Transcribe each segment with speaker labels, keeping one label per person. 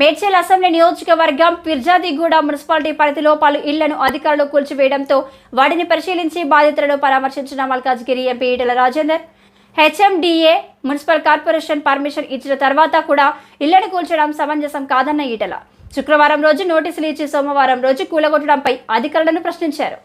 Speaker 1: Medchal assembly నియోజకవర్గం Peerzadiguda municipality పరిధిలో పలు ఇళ్ళను అధికారులు కూల్చివేయడంతో వాటిని పరిశీలించి బాధితులను పరామర్శించిన Malkajgiri MP Etela Rajender. HMDA municipal corporation permission ఇచ్చిన తర్వాత కూడా ఇళ్ళను కూల్చడం సమంజసం కాదన్న ఈటల. శుక్రవారం రోజు నోటీసులు ఇచ్చి సోమవారం రోజు కూలగొట్టడంపై అధికారులను ప్రశ్నించారు.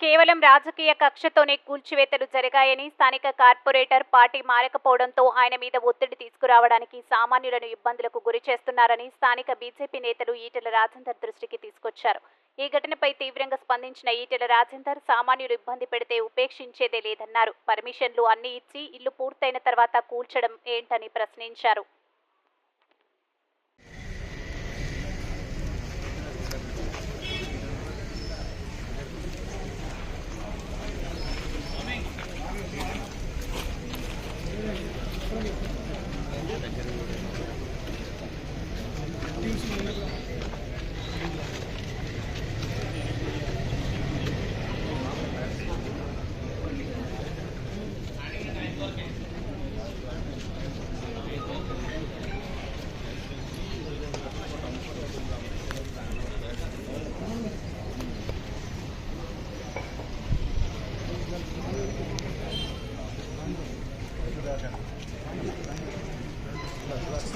Speaker 2: కేవలం రాజకీయ కక్షతోనే కూల్చివేతలు జరిగాయని స్థానిక కార్పొరేటర్ పార్టీ మారకపోవడంతో ఆయన మీద ఒత్తిడి తీసుకురావడానికి సామాన్యులను ఇబ్బందులకు గురి చేస్తున్నారని స్థానిక బీజేపీ నేతలు ఈటెల రాజేందర్ దృష్టికి తీసుకొచ్చారు. ఈ ఘటనపై తీవ్రంగా స్పందించిన ఈటెల రాజేందర్ సామాన్యులు ఇబ్బంది పెడితే ఉపేక్షించేదే లేదన్నారు. పర్మిషన్లు అన్ని ఇచ్చి ఇల్లు పూర్తయిన తర్వాత కూల్చడం ఏంటని ప్రశ్నించారు.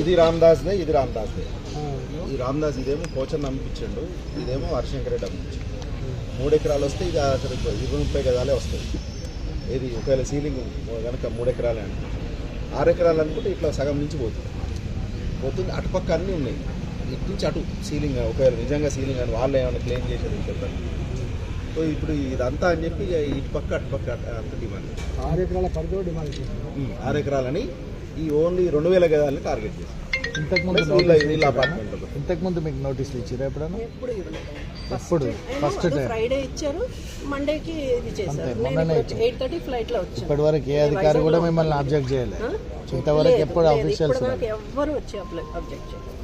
Speaker 3: ఇది రామదాస్దే ఇది రామదాస్దే ఈ రామదాస్ ఇదేమో పోచర్ అమ్మిపించండు ఇదేమో హరిశంకర్ రెడ్డి అమ్మిపించండు. మూడు ఎకరాలు వస్తే ఇది అసలు ఇరవై ముప్పై గదాలే వస్తాయి. ఇది ఒకవేళ సీలింగ్ కనుక మూడు ఎకరాలే అంటే. ఆరు ఎకరాలు అనుకుంటే ఇట్లా సగం నుంచి పోతుంది. పోతుంది అటుపక్క అన్నీ ఉన్నాయి. ఇటు నుంచి అటు సీలింగ్ ఒకవేళ నిజంగా సీలింగ్ అని వాళ్ళు ఏమైనా క్లెయిమ్ చేసేది చెప్పారు. సో ఇప్పుడు ఇదంతా అని చెప్పి ఇటు పక్క అటు పక్క అంత డిమాండ్
Speaker 4: ఆరు ఎకరాల పరిధిలో డిమాండ్ చేశారు.
Speaker 3: ఆరు ఎకరాలని ఈ ఓన్లీ రెండు వేల గదాలని టార్గెట్ చేశారు.
Speaker 4: ఇంతకు ముందు
Speaker 3: ప్లస్ వీళ్ళ
Speaker 4: నోటీసులు
Speaker 3: వీళ్ళ
Speaker 4: ఇచ్చారా?
Speaker 3: అపార్ట్మెంట్లో
Speaker 4: ఇంతకు ముందు మీకు నోటీసులు ఇచ్చారా ఎప్పుడైనా
Speaker 5: ఎప్పుడు
Speaker 4: ఫస్ట్
Speaker 5: ఫ్రైడే ఇచ్చారు. మండేకి ఇది చేశారు. ఎయిట్ థర్టీ ఫ్లైట్లో
Speaker 4: ఇప్పటి వరకు ఏ అధికారి కూడా మిమ్మల్ని అబ్జెక్ట్ చేయలేదు? ఇంతవరకు ఎప్పుడు
Speaker 5: నాకు ఎవ్వరు వచ్చి అబ్జెక్ట్ చేయలేదు.